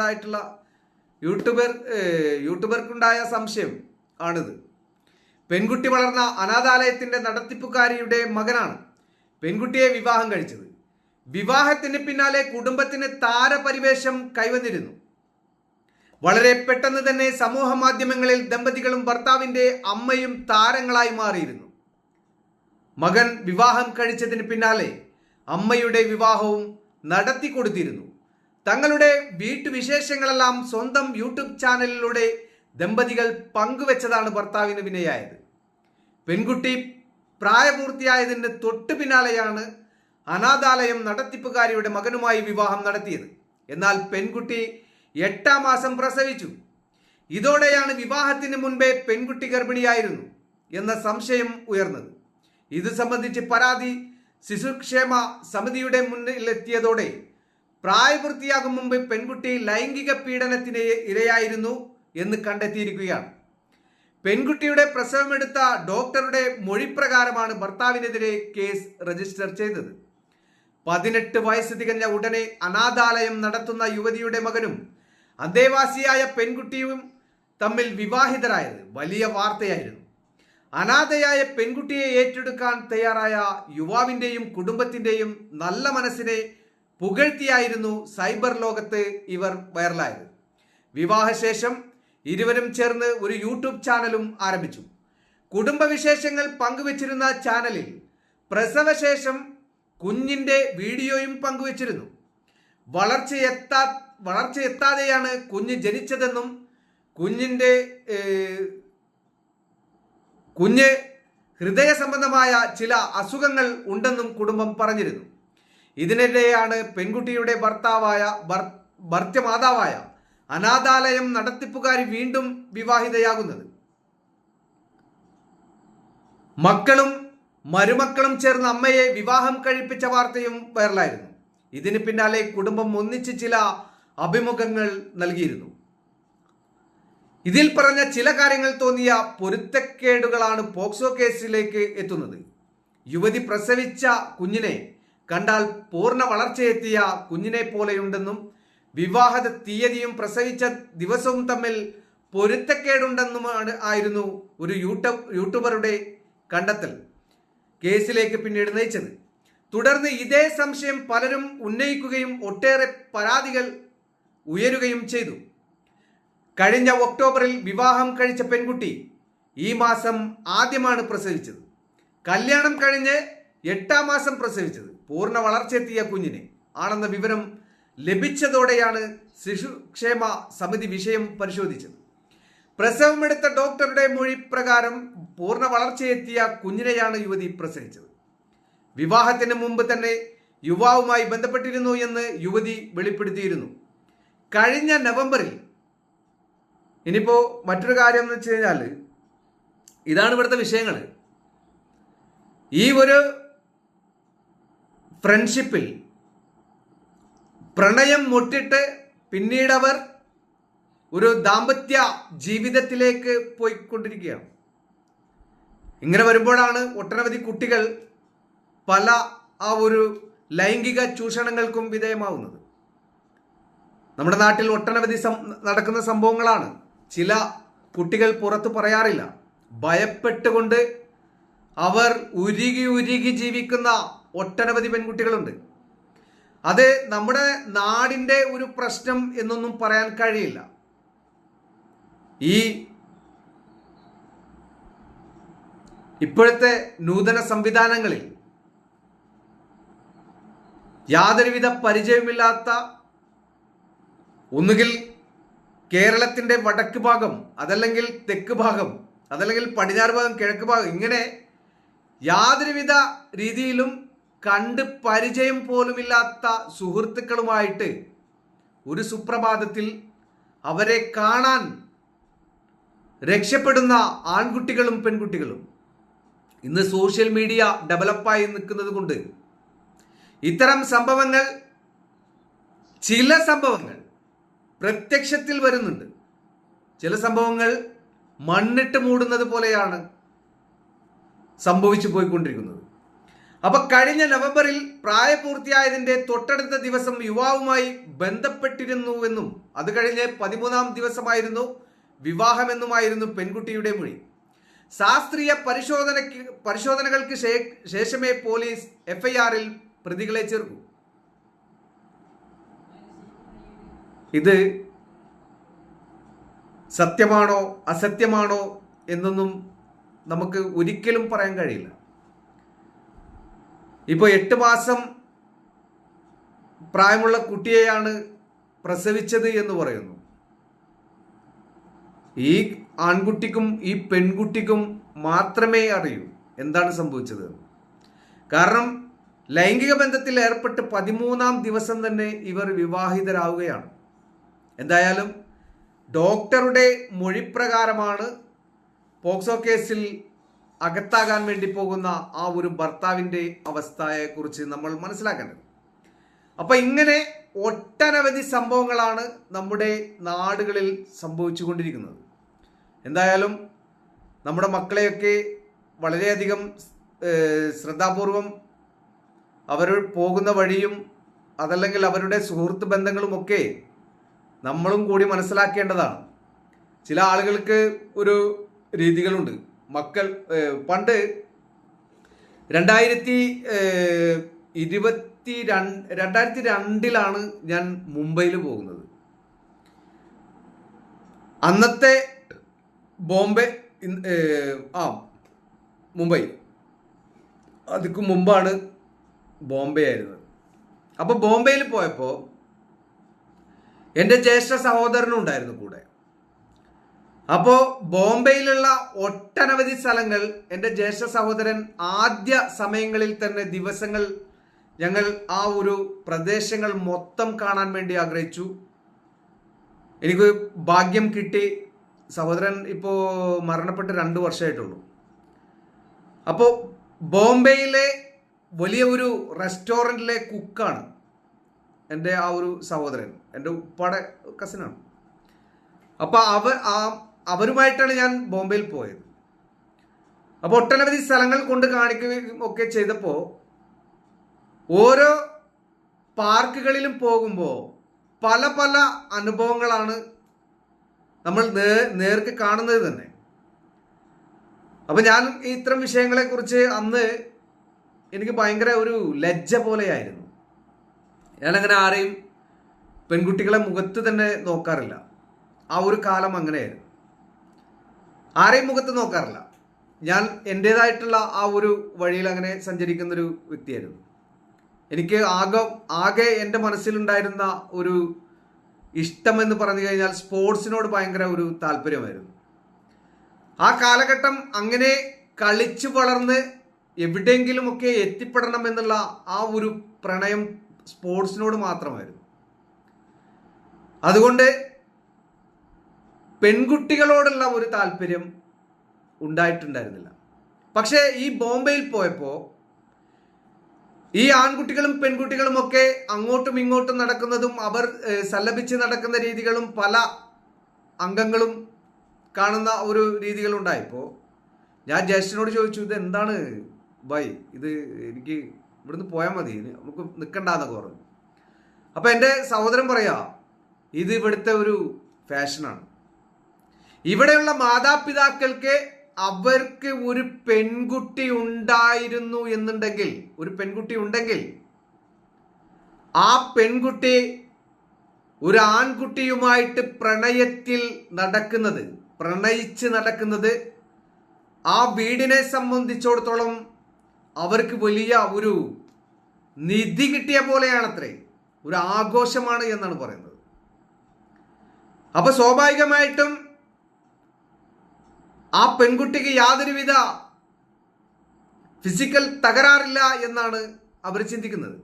ഉണ്ടായിട്ടുള്ള യൂട്യൂബർ യൂട്യൂബർക്കുണ്ടായ സംശയം ആണിത്. പെൺകുട്ടി വളർന്ന അനാഥാലയത്തിന്റെ നടത്തിപ്പുകാരിയുടെ മകനാണ് പെൺകുട്ടിയെ വിവാഹം കഴിച്ചത്. വിവാഹത്തിന് പിന്നാലെ കുടുംബത്തിന് താരപരിവേഷം കൈവന്നിരുന്നു. വളരെ പെട്ടെന്ന് തന്നെ സമൂഹ മാധ്യമങ്ങളിൽ ദമ്പതികളും ഭർത്താവിന്റെ അമ്മയും താരങ്ങളായി മാറിയിരുന്നു. മകൻ വിവാഹം കഴിച്ചതിന് പിന്നാലെ അമ്മയുടെ വിവാഹവും നടത്തി കൊടുത്തിരുന്നു. തങ്ങളുടെ വീട്ടുവിശേഷങ്ങളെല്ലാം സ്വന്തം യൂട്യൂബ് ചാനലിലൂടെ ദമ്പതികൾ പങ്കുവെച്ചതാണ് ഭർത്താവിന് വിനയായത്. പെൺകുട്ടി പ്രായപൂർത്തിയായതിന് തൊട്ടു പിന്നാലെയാണ് അനാഥാലയം നടത്തിപ്പുകാരിയുടെ മകനുമായി വിവാഹം നടത്തിയത്. എന്നാൽ പെൺകുട്ടി എട്ടാം മാസം പ്രസവിച്ചു. ഇതോടെയാണ് വിവാഹത്തിന് മുൻപേ പെൺകുട്ടി ഗർഭിണിയായിരുന്നു എന്ന സംശയം ഉയർന്നത്. ഇത് സംബന്ധിച്ച് പരാതി ശിശുക്ഷേമ സമിതിയുടെ മുന്നിലെത്തിയതോടെ പ്രായപൂർത്തിയാകും മുമ്പ് പെൺകുട്ടി ലൈംഗിക പീഡനത്തിന് ഇരയായിരുന്നു എന്ന് കണ്ടെത്തിയിരിക്കുകയാണ്. പെൺകുട്ടിയുടെ പ്രസവമെടുത്ത ഡോക്ടറുടെ മൊഴിപ്രകാരമാണ് ഭർത്താവിനെതിരെ കേസ് രജിസ്റ്റർ ചെയ്തത്. പതിനെട്ട് വയസ്സ് തികഞ്ഞ ഉടനെ അനാഥാലയം നടത്തുന്ന യുവതിയുടെ മകനും അന്തേവാസിയായ പെൺകുട്ടിയും തമ്മിൽ വിവാഹിതരായത് വലിയ വാർത്തയായിരുന്നു. അനാഥയായ പെൺകുട്ടിയെ ഏറ്റെടുക്കാൻ തയ്യാറായ യുവാവിന്റെയും കുടുംബത്തിന്റെയും നല്ല മനസ്സിനെ പുകഴ്ത്തിയായിരുന്നു സൈബർ ലോകത്ത് ഇവർ വൈറലായത്. വിവാഹശേഷം ഇരുവരും ചേർന്ന് ഒരു യൂട്യൂബ് ചാനലും ആരംഭിച്ചു. കുടുംബവിശേഷങ്ങൾ പങ്കുവച്ചിരുന്ന ചാനലിൽ പ്രസവശേഷം കുഞ്ഞിന്റെ വീഡിയോയും പങ്കുവച്ചിരുന്നു. വളർച്ചയെത്താ വളർച്ചയെത്താതെയാണ് കുഞ്ഞ് ജനിച്ചതെന്നും കുഞ്ഞിന്റെ ഏഹ്, കുഞ്ഞ് ഹൃദയ സംബന്ധമായ ചില അസുഖങ്ങൾ ഉണ്ടെന്നും കുടുംബം പറഞ്ഞിരുന്നു. ഇതിനിടെയാണ് പെൺകുട്ടിയുടെ ഭർത്താവായ ഭർ- ഭർത്യമാതാവായ അനാഥാലയം നടത്തിപ്പുകാരി വീണ്ടും വിവാഹിതയാകുന്നത്. മക്കളും മരുമക്കളും ചേർന്ന് അമ്മയെ വിവാഹം കഴിപ്പിച്ച വാർത്തയും വൈറലായിരുന്നു. ഇതിന് പിന്നാലെ കുടുംബം ഒന്നിച്ച് ചില അഭിമുഖങ്ങൾ നൽകിയിരുന്നു. ഇതിൽ പറഞ്ഞ ചില കാര്യങ്ങൾ തോന്നിയ പൊരുത്തക്കേടുകളാണ് പോക്സോ കേസിലേക്ക് എത്തുന്നത്. യുവതി പ്രസവിച്ച കുഞ്ഞിനെ കണ്ടാൽ പൂർണ വളർച്ചയെത്തിയ കുഞ്ഞിനെ പോലെയുണ്ടെന്നും വിവാഹ തീയതിയും പ്രസവിച്ച ദിവസവും തമ്മിൽ പൊരുത്തക്കേടുണ്ടെന്നുമാണ് ആയിരുന്നു ഒരു യൂട്യൂബ് യൂട്യൂബറുടെ കണ്ടെത്തൽ. കേസിലേക്ക് പിന്നീട് നയിച്ചത്. തുടർന്ന് ഇതേ സംശയം പലരും ഉന്നയിക്കുകയും ഒട്ടേറെ പരാതികൾ ഉയരുകയും ചെയ്തു. കഴിഞ്ഞ ഒക്ടോബറിൽ വിവാഹം കഴിച്ച പെൺകുട്ടി ഈ മാസം ആദ്യമാണ് പ്രസവിച്ചത്. കല്യാണം കഴിഞ്ഞ് എട്ടാം മാസം പ്രസവിച്ചത്. പൂർണ വളർച്ചയെത്തിയ കുഞ്ഞിനെ. ആണെന്ന വിവരം ലഭിച്ചതോടെയാണ് ശിശുക്ഷേമ സമിതി വിഷയം പരിശോധിച്ചത്. പ്രസവമെടുത്ത ഡോക്ടറുടെ മൊഴി പ്രകാരം പൂർണ വളർച്ചയെത്തിയ കുഞ്ഞിനെയാണ് യുവതി പ്രസവിച്ചത്. വിവാഹത്തിന് മുമ്പ് തന്നെ യുവാവുമായി ബന്ധപ്പെട്ടിരുന്നു എന്ന് യുവതി വെളിപ്പെടുത്തിയിരുന്നു. കഴിഞ്ഞ നവംബറിൽ ഇനിയിപ്പോ മറ്റൊരു കാര്യം എന്ന് വെച്ച് കഴിഞ്ഞാൽ ഇതാണ് ഇവിടുത്തെ വിഷയങ്ങൾ ഈ ഒരു ഫ്രണ്ട്ഷിപ്പിൽ പ്രണയം മുട്ടിട്ട് പിന്നീടവർ ഒരു ദാമ്പത്യ ജീവിതത്തിലേക്ക് പോയിക്കൊണ്ടിരിക്കുകയാണ്. ഇങ്ങനെ വരുമ്പോഴാണ് ഒട്ടനവധി കുട്ടികൾ പല ആ ഒരു ലൈംഗിക ചൂഷണങ്ങൾക്കും വിധേയമാവുന്നത്. നമ്മുടെ നാട്ടിൽ ഒട്ടനവധി നടക്കുന്ന സംഭവങ്ങളാണ്. ചില കുട്ടികൾ പുറത്ത് പറയാറില്ല. ഭയപ്പെട്ടുകൊണ്ട് അവർ ഉരുകി ഉരുകി ജീവിക്കുന്ന ഒട്ടനവധി പെൺകുട്ടികളുണ്ട്. അത് നമ്മുടെ നാടിന്റെ ഒരു പ്രശ്നം എന്നൊന്നും പറയാൻ കഴിയില്ല. ഈ ഇപ്പോഴത്തെ നൂതന സംവിധാനങ്ങളിൽ യാതൊരുവിധ പരിചയമില്ലാത്ത ഒന്നുകിൽ കേരളത്തിന്റെ വടക്ക് ഭാഗം അതല്ലെങ്കിൽ തെക്ക് ഭാഗം അതല്ലെങ്കിൽ പടിഞ്ഞാറ് ഭാഗം കിഴക്ക് ഭാഗം ഇങ്ങനെ യാതൊരുവിധ രീതിയിലും കണ്ട് പരിചയം പോലുമില്ലാത്ത സുഹൃത്തുക്കളുമായിട്ട് ഒരു സുപ്രഭാതത്തിൽ അവരെ കാണാൻ രക്ഷപ്പെടുന്ന ആൺകുട്ടികളും പെൺകുട്ടികളും ഇന്ന് സോഷ്യൽ മീഡിയ ഡെവലപ്പായി നിൽക്കുന്നത് കൊണ്ട് ഇത്തരം സംഭവങ്ങൾ ചില സംഭവങ്ങൾ പ്രത്യക്ഷത്തിൽ വരുന്നുണ്ട്. ചില സംഭവങ്ങൾ മണ്ണിട്ട് മൂടുന്നത് പോലെയാണ് സംഭവിച്ചു പോയിക്കൊണ്ടിരിക്കുന്നത്. അപ്പൊ കഴിഞ്ഞ നവംബറിൽ പ്രായപൂർത്തിയായതിന്റെ തൊട്ടടുത്ത ദിവസം യുവാവുമായി ബന്ധപ്പെട്ടിരുന്നുവെന്നും അത് കഴിഞ്ഞ് പതിമൂന്നാം ദിവസമായിരുന്നു വിവാഹമെന്നുമായിരുന്നു പെൺകുട്ടിയുടെ മൊഴി. ശാസ്ത്രീയ പരിശോധനയ്ക്ക് പരിശോധനകൾക്ക് ശേഷമേ പോലീസ് എഫ്ഐആറിൽ പ്രതികളെ ചേർക്കൂ. ഇത് സത്യമാണോ അസത്യമാണോ എന്നൊന്നും നമുക്ക് ഒരിക്കലും പറയാൻ കഴിയില്ല. ഇപ്പോൾ എട്ട് മാസം പ്രായമുള്ള കുട്ടിയെയാണ് പ്രസവിച്ചത് എന്ന് പറയുന്നു. ഈ ആൺകുട്ടിക്കും ഈ പെൺകുട്ടിക്കും മാത്രമേ അറിയൂ എന്താണ് സംഭവിച്ചത്. കാരണം ലൈംഗിക ബന്ധത്തിൽ ഏർപ്പെട്ട് പതിമൂന്നാം ദിവസം തന്നെ ഇവർ വിവാഹിതരാവുകയാണ്. എന്തായാലും ഡോക്ടറുടെ മൊഴിപ്രകാരമാണ് പോക്സോ കേസിൽ അകത്താകാൻ വേണ്ടി പോകുന്ന ആ ഒരു ഭർത്താവിന്റെ അവസ്ഥയെക്കുറിച്ച് നമ്മൾ മനസ്സിലാക്കേണ്ടത്. അപ്പൊ ഇങ്ങനെ ഒട്ടനവധി സംഭവങ്ങളാണ് നമ്മുടെ നാടുകളിൽ സംഭവിച്ചു കൊണ്ടിരിക്കുന്നത് എന്തായാലും നമ്മുടെ മക്കളെയൊക്കെ വളരെയധികം ശ്രദ്ധാപൂർവം അവർ പോകുന്ന വഴിയും അതല്ലെങ്കിൽ അവരുടെ സുഹൃത്ത് ബന്ധങ്ങളുമൊക്കെ നമ്മളും കൂടി മനസ്സിലാക്കേണ്ടതാണ്. ചില ആളുകൾക്ക് ഒരു രീതികളുണ്ട്. മക്കൾ പണ്ട് രണ്ടായിരത്തി ഇരുപത്തി രണ്ട് രണ്ടായിരത്തി രണ്ടിലാണ് ഞാൻ മുംബൈയിൽ പോകുന്നത്. അന്നത്തെ ബോംബെ ആ മുംബൈ. അതിക്ക് മുമ്പാണ് ബോംബെ ആയിരുന്നത് അപ്പോൾ ബോംബെയിൽ പോയപ്പോൾ എന്റെ ജ്യേഷ്ഠ സഹോദരനും ഉണ്ടായിരുന്നു കൂടെ. അപ്പോൾ ബോംബെയിലുള്ള ഒട്ടനവധി സ്ഥലങ്ങൾ എന്റെ ജ്യേഷ്ഠ സഹോദരൻ ആദ്യ സമയങ്ങളിൽ തന്നെ ദിവസങ്ങൾ ഞങ്ങൾ ആ ഒരു പ്രദേശങ്ങൾ മൊത്തം കാണാൻ വേണ്ടി ആഗ്രഹിച്ചു. എനിക്ക് ഭാഗ്യം കിട്ടി. സഹോദരൻ ഇപ്പോൾ മരണപ്പെട്ട് രണ്ട് വർഷമായിട്ടുള്ളൂ. അപ്പോൾ ബോംബെയിലെ വലിയ ഒരു റെസ്റ്റോറന്റിലെ കുക്കാണ് എന്റെ ആ ഒരു സഹോദരൻ. എന്റെ ഉപ്പാടെ കസിനാണ് അപ്പോൾ അവ ആ അവരുമായിട്ടാണ് ഞാൻ ബോംബെയിൽ പോയത്. അപ്പോൾ ഒട്ടനവധി സ്ഥലങ്ങൾ കൊണ്ട് കാണിക്കുകയും ഒക്കെ ചെയ്തപ്പോൾ ഓരോ പാർക്കുകളിലും പോകുമ്പോൾ പല പല അനുഭവങ്ങളാണ് നമ്മൾ നേ നേർക്ക് കാണുന്നത് തന്നെ. അപ്പം ഞാൻ ഇത്തരം വിഷയങ്ങളെക്കുറിച്ച് അന്ന് എനിക്ക് ഭയങ്കര ഒരു ലജ്ജ പോലെയായിരുന്നു. ഞാനങ്ങനെ ആരെയും പെൺകുട്ടികളെ മുഖത്ത് തന്നെ നോക്കാറില്ല. ആ ഒരു കാലം അങ്ങനെയായിരുന്നു. ആരെയും മുഖത്ത് നോക്കാറില്ല. ഞാൻ എന്റേതായിട്ടുള്ള ആ ഒരു വഴിയിൽ അങ്ങനെ സഞ്ചരിക്കുന്നൊരു വ്യക്തിയായിരുന്നു. എനിക്ക് ആകെ ആകെ എന്റെ മനസ്സിലുണ്ടായിരുന്ന ഒരു ഇഷ്ടം എന്ന് പറഞ്ഞു കഴിഞ്ഞാൽ സ്പോർട്സിനോട് ഭയങ്കര ഒരു താല്പര്യമായിരുന്നു. ആ കാലഘട്ടം അങ്ങനെ കളിച്ചു വളർന്ന് എവിടെയെങ്കിലുമൊക്കെ എത്തിപ്പെടണം എന്നുള്ള ആ ഒരു പ്രണയം സ്പോർട്സിനോട് മാത്രമായിരുന്നു. അതുകൊണ്ട് പെൺകുട്ടികളോടുള്ള ഒരു താല്പര്യം ഉണ്ടായിട്ടുണ്ടായിരുന്നില്ല. പക്ഷേ ഈ ബോംബെയിൽ പോയപ്പോൾ ഈ ആൺകുട്ടികളും പെൺകുട്ടികളും ഒക്കെ അങ്ങോട്ടും ഇങ്ങോട്ടും നടക്കുന്നതും അവർ സല്ലപിച്ച് നടക്കുന്ന രീതികളും പല അംഗങ്ങളും കാണുന്ന ഒരു രീതികളുണ്ടായപ്പോൾ ഞാൻ ജ്യേഷ്ഠനോട് ചോദിച്ചു ഇത് എന്താണ് ബൈ ഇത് എനിക്ക് ഇവിടുന്ന് പോയാൽ മതി നമുക്ക് നിൽക്കണ്ടെന്നൊക്കെ പറഞ്ഞു. അപ്പം എന്റെ സഹോദരൻ പറയാ ഇത് ഇവിടുത്തെ ഒരു ഫാഷനാണ്. ഇവിടെയുള്ള മാതാപിതാക്കൾക്ക് അവർക്ക് ഒരു പെൺകുട്ടി ഉണ്ടായിരുന്നു എന്നുണ്ടെങ്കിൽ ഒരു പെൺകുട്ടി ഉണ്ടെങ്കിൽ ആ പെൺകുട്ടി ഒരു ആൺകുട്ടിയുമായിട്ട് പ്രണയത്തിൽ നടക്കുന്നത് പ്രണയിച്ച് നടക്കുന്നത് ആ വീടിനെ സംബന്ധിച്ചിടത്തോളം അവർക്ക് വലിയ ഒരു നിധി കിട്ടിയ പോലെയാണത്രേ. ഒരു ആഘോഷമാണ് എന്നാണ് പറയുന്നത്. അപ്പൊ സ്വാഭാവികമായിട്ടും ആ പെൺകുട്ടിക്ക് യാതൊരുവിധ ഫിസിക്കൽ തകരാറില്ല എന്നാണ് അവർ ചിന്തിക്കുന്നത്.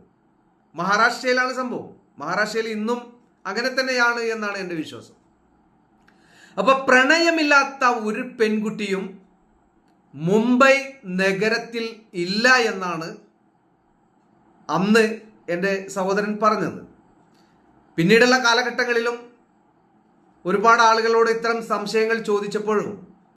മഹാരാഷ്ട്രയിലാണ് സംഭവം. മഹാരാഷ്ട്രയിൽ ഇന്നും അങ്ങനെ തന്നെയാണ് എന്നാണ് എന്റെ വിശ്വാസം. അപ്പൊ പ്രണയമില്ലാത്ത ഒരു പെൺകുട്ടിയും മുംബൈ നഗരത്തിൽ ഇല്ല എന്നാണ് അന്ന് എന്റെ സഹോദരൻ പറഞ്ഞത്. പിന്നീടുള്ള കാലഘട്ടങ്ങളിലും ഒരുപാട് ആളുകളോട് ഇത്തരം സംശയങ്ങൾ ചോദിച്ചപ്പോഴും